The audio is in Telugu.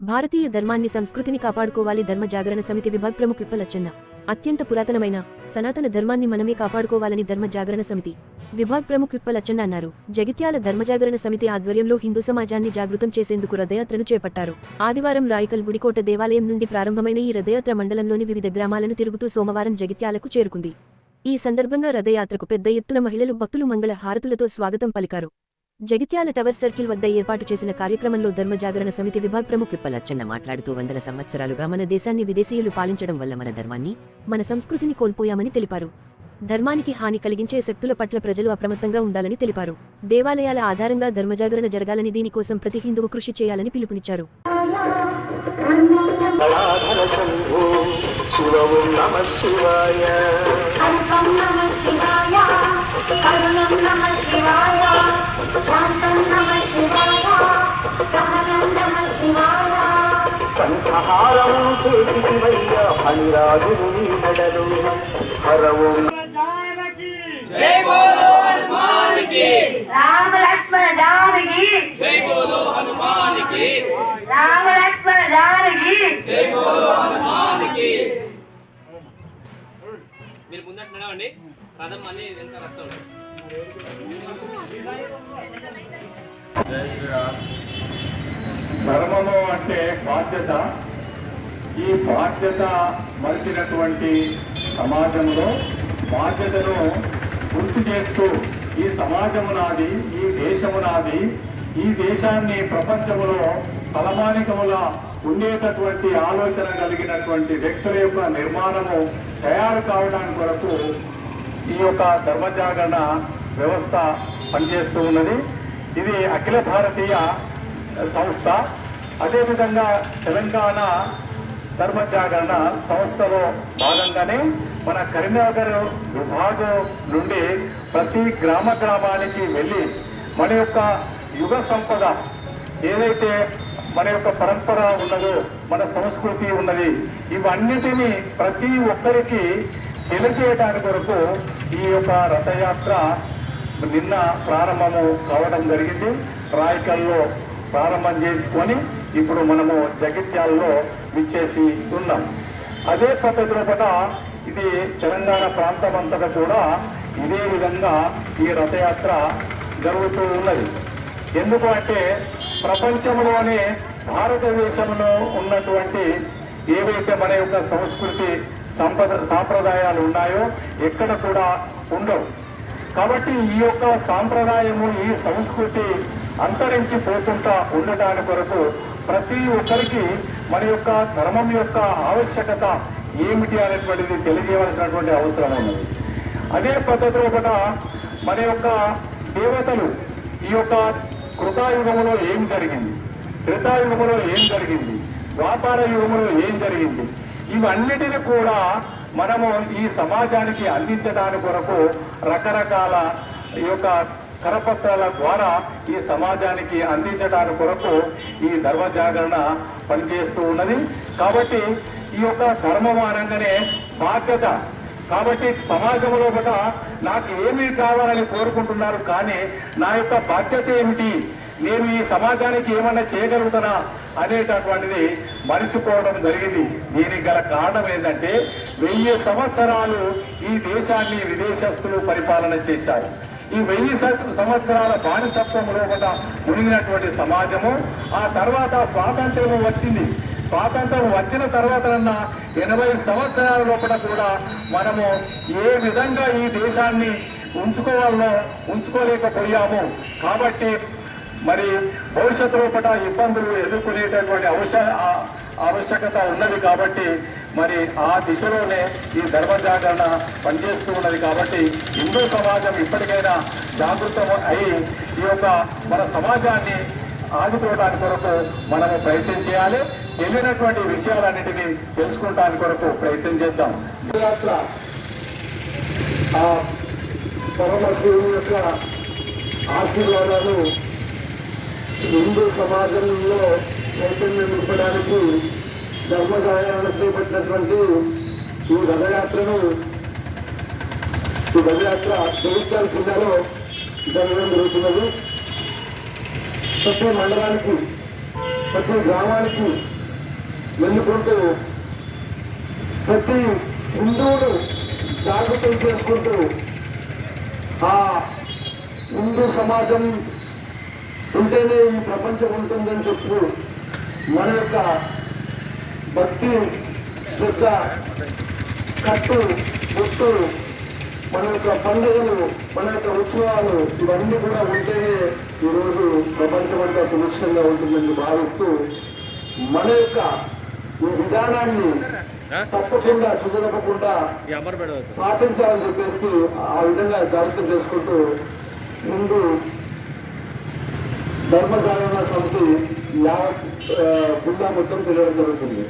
భారతీయ ధర్మాన్ని సంస్కృతిని కాపాడుకోవాలి ధర్మ జాగరణ సమితి విభాగ్ ప్రముఖ విప్పలచ్చన్న అత్యంత పురాతనమైన సనాతన ధర్మాన్ని మనమే కాపాడుకోవాలని ధర్మ జాగరణ సమితి విభాగ్ ప్రముఖ విప్పలచ్చన్న అన్నారు. జగిత్యాల ధర్మజాగరణ సమితి ఆధ్వర్యంలో హిందూ సమాజాన్ని జాగృతం చేసేందుకు రథయాత్రను చేపట్టారు. ఆదివారం రాయకల్ గుడికోట దేవాలయం నుండి ప్రారంభమైన ఈ రథయాత్ర మండలంలోని వివిధ గ్రామాలను తిరుగుతూ సోమవారం జగిత్యాలకు చేరుకుంది. ఈ సందర్భంగా రథయాత్రకు పెద్ద ఎత్తున మహిళలు భక్తులు మంగళ హారతులతో స్వాగతం పలికారు. జగిత్యాల టవర్ సర్కిల్ వద్ద ఏర్పాటు చేసిన కార్యక్రమంలో ధర్మ జాగరణ సమితి విభాగ్ ప్రముఖ్ విప్పలచ్చన్న మాట్లాడుతూ వందల సంవత్సరాలుగా మన దేశాన్ని విదేశీయులు పాలించడం వల్ల మన ధర్మాన్ని మన సంస్కృతిని కోల్పోయామని తెలిపారు. ధర్మానికి హాని కలిగించే శక్తుల పట్ల ప్రజలు అప్రమత్తంగా ఉండాలని తెలిపారు. దేవాలయాల ఆధారంగా ధర్మజాగరణ జరగాలని దీనికోసం ప్రతి హిందువు కృషి చేయాలని పిలుపునిచ్చారు. కళాధర శంభో సహనం రామ లక్ష్మణ జానకి జై బోలో హనుమాన్కి రామ లక్ష్మణ జానకి జై బోలో హనుమాన్కి మీరు ముందట నడవండి రథం మళ్ళీ వెనక జై శ్రీరామ్. ధర్మము అంటే బాధ్యత. ఈ బాధ్యత మరిచినటువంటి సమాజంలో బాధ్యతను గుర్తు చేస్తూ ఈ సమాజము నాది ఈ దేశము నాది ఈ దేశాన్ని ప్రపంచములో తలమానికముల ఉండేటటువంటి ఆలోచన కలిగినటువంటి వ్యక్తుల యొక్క నిర్మాణము తయారు కావడానికి కొరకు ఈ యొక్క ధర్మజాగరణ వ్యవస్థ పనిచేస్తూ ఉన్నది. ఇది అఖిల భారతీయ సంస్థ. అదేవిధంగా తెలంగాణ ధర్మజాగరణ సంస్థలో భాగంగానే మన కరీంనగర్ విభాగం నుండి ప్రతి గ్రామ గ్రామానికి వెళ్ళి మన యొక్క యుగ సంపద ఏదైతే మన యొక్క పరంపర ఉన్నదో మన సంస్కృతి ఉన్నది ఇవన్నిటినీ ప్రతి ఒక్కరికి తెలియజేయడానికి కొరకు ఈ యొక్క రథయాత్ర నిన్న ప్రారంభము కావడం జరిగింది. రాయకల్లో ప్రారంభం చేసుకొని ఇప్పుడు మనము జగిత్యాలలో విచ్చేసి ఉన్నాం. అదే పద్ధతిలో కూడా ఇది తెలంగాణ ప్రాంతం అంతటా కూడా ఇదే విధంగా ఈ రథయాత్ర జరుగుతూ ఉన్నది. ఎందుకు అంటే ప్రపంచంలోనే భారతదేశంలో ఉన్నటువంటి ఏవైతే మన యొక్క సంస్కృతి సంపద సాంప్రదాయాలు ఉన్నాయో ఎక్కడ కూడా ఉండవు. కాబట్టి ఈ యొక్క సాంప్రదాయము ఈ సంస్కృతి అంతరించి పోకుండా ఉండటాని కొరకు ప్రతి ఒక్కరికి మన యొక్క ధర్మం యొక్క ఆవశ్యకత ఏమిటి అనేటువంటిది తెలియజేయవలసినటువంటి అవసరం ఉన్నది. అదే పద్ధతిలో కూడా మన యొక్క దేవతలు ఈ యొక్క కృతాయుగములో ఏం జరిగింది? త్రేతాయుగములో ఏం జరిగింది? వ్యాపార యుగములో ఏం జరిగింది? ఇవన్నిటిని కూడా మనము ఈ సమాజానికి అందించడానికి కొరకు రకరకాల ఈ యొక్క కరపత్రాల ద్వారా ఈ సమాజానికి అందించడానికి కొరకు ఈ ధర్మ జాగరణ పనిచేస్తూ ఉన్నది. కాబట్టి ఈ యొక్క ధర్మం అనగానే బాధ్యత. కాబట్టి సమాజంలో కూడా నాకు ఏమి కావాలని కోరుకుంటున్నారు కానీ నా యొక్క బాధ్యత ఏమిటి? నేను ఈ సమాజానికి ఏమన్నా చేయగలుగుతానా అనేటటువంటిది మరిచిపోవడం జరిగింది. దీనికి గల కారణం ఏంటంటే వెయ్యి సంవత్సరాలు ఈ దేశాన్ని విదేశస్తులు పరిపాలన చేశారు. ఈ వెయ్యి సంవత్సరాల బానిసత్వంలో కూడా మునిగినటువంటి సమాజము ఆ తర్వాత స్వాతంత్ర్యం వచ్చింది. స్వాతంత్రం వచ్చిన తర్వాతనన్నా ఎనభై సంవత్సరాల లోపల కూడా మనము ఏ విధంగా ఈ దేశాన్ని ఉంచుకోవాలో ఉంచుకోలేకపోయాము. కాబట్టి మరి భవిష్యత్తు లోపల ఇబ్బందులు ఎదుర్కొనేటటువంటి అవసర ఆవశ్యకత ఉన్నది కాబట్టి మరి ఆ దిశలోనే ఈ ధర్మ జాగరణ పనిచేస్తూ ఉన్నది కాబట్టి హిందూ సమాజం ఇప్పటికైనా జాగృతం అయి ఈ యొక్క మన సమాజాన్ని ఆదుకోవడానికి కొరకు మనము ప్రయత్నం చేయాలి. తెలియనటువంటి విషయాలన్నిటినీ తెలుసుకోవడానికి కొరకు ప్రయత్నం చేద్దాం. యాత్ర ఆ పరమశివుని యొక్క ఆశీర్వాదాలు హిందూ సమాజంలో చైతన్యం నింపడానికి ధర్మగాయాలను చేపట్టినటువంటి ఈ రథయాత్రను ఈ రథయాత్ర జగిత్యాల జిల్లాలో జరగడం జరుగుతున్నది. ప్రతి మండలానికి ప్రతి గ్రామానికి వెళ్ళుకుంటూ ప్రతి హిందువును జాగృతం చేసుకుంటూ ఆ హిందూ సమాజం ఉంటేనే ఈ ప్రపంచం ఉంటుందని చెప్పు మన యొక్క భక్తి శ్రద్ధ కట్టు బొట్టు మన యొక్క పండుగలు మన యొక్క ఉత్సవాలు ఇవన్నీ కూడా ఉంటేనే ఈరోజు ప్రపంచమంతా సురక్షంగా ఉంటుందని భావిస్తూ మన యొక్క ఈ విధానాన్ని తప్పకుండా చుదరపకుండా పాటించాలని చెప్పేసి ఆ విధంగా జాగ్రత్త చేసుకుంటూ ముందు ధర్మ జాగరణ సమితి యావత్ జిల్లా మొత్తం తిరగడం జరుగుతుంది.